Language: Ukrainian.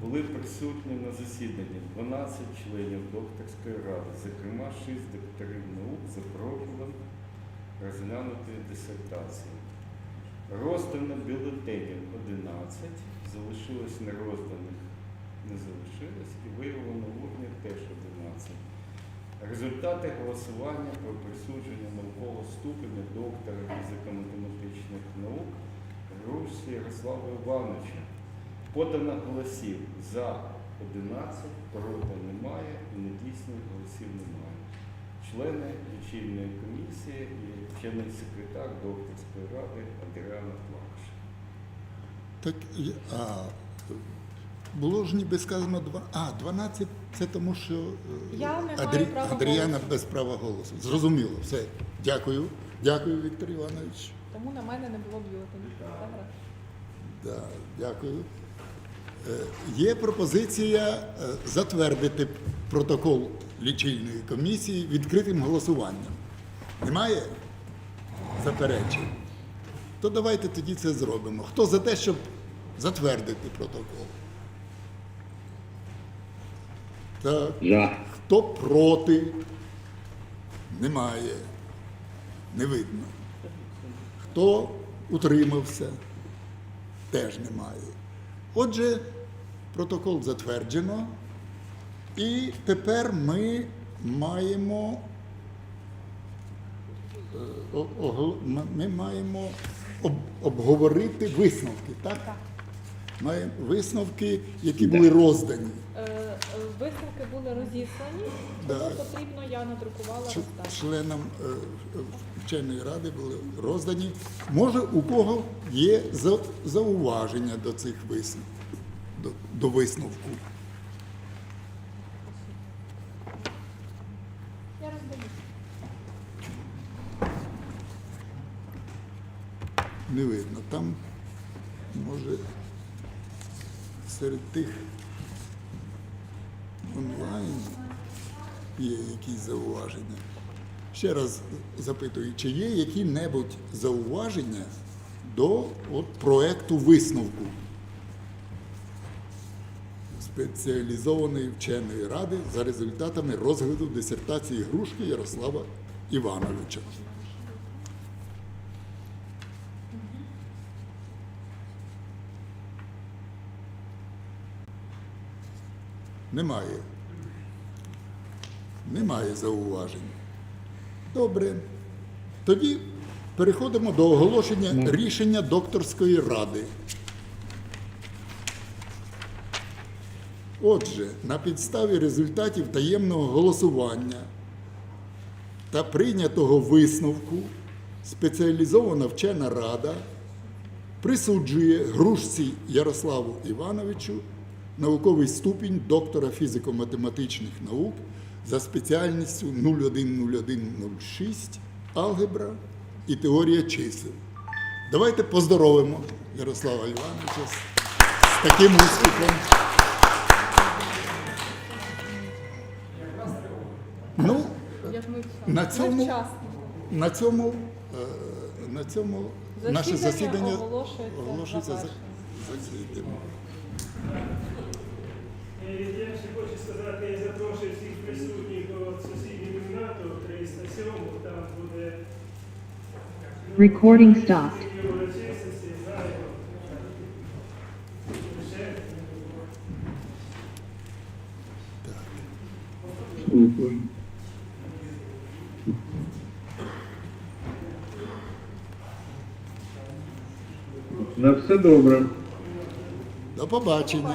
були присутні на засіданні 12 членів докторської ради, зокрема 6 докторів наук за профілем розглянутої дисертації. Роздано бюлетенів 11, залишилось нерозданих не залишилось і виявлено урні теж 11. Результати голосування про присудження наукового ступеня доктора фізико-математичних наук Грушці Ярослава Івановича. Подано голосів за 11, проти немає і недійсних голосів немає. Члени лічильної комісії і чинний секретар докторської ради Адріана Плакш. Так, а, було ж ніби сказано два. А, 12 це тому, що е, Я не маю права Адріана голосу. без права голосу. Зрозуміло, все. Дякую. Дякую, Віктор Іванович. Тому на мене не було бюлетенів. Добре. Да, дякую. Е, Є пропозиція е, затвердити протокол лічильної комісії відкритим голосуванням. Немає заперечень? То давайте тоді це зробимо. Хто за те, щоб затвердити протокол? Так. За. Хто проти? Немає. Не видно. Хто утримався? Теж немає. Отже, протокол затверджено. І тепер ми маємо. е, Ми маємо об- обговорити висновки, так? Маємо висновки, які були роздані. Е, е, Висновки були розіслані, Да. тому потрібно я надрукувала Ч- роздати. членам е, вченої ради були роздані. Може, у кого є за- зауваження до цих висновків, до, до висновку? Я роздаю. Не видно. Там, може, серед тих онлайн є якісь зауваження. Ще раз запитую, чи є які-небудь зауваження до от, проекту висновку спеціалізованої вченої ради за результатами розгляду дисертації Грушки Ярослава Івановича. Немає. Немає зауважень. Добре. Тоді переходимо до оголошення рішення докторської ради. Отже, на підставі результатів таємного голосування та прийнятого висновку спеціалізована вчена рада присуджує Грушці Ярославу Івановичу науковий ступінь доктора фізико-математичних наук за спеціальністю 010106 алгебра і теорія чисел. Давайте поздоровимо Ярослава Івановича з таким успіхом. Ну. На цьому- на цьому, е, на цьому наше Засідання оголошується за- закритим. Е, Я ще хочу сказати, я запрошую всіх присутніх до сусіднього кімнату 307, там буде Recording stopped. На все добре. До побачення.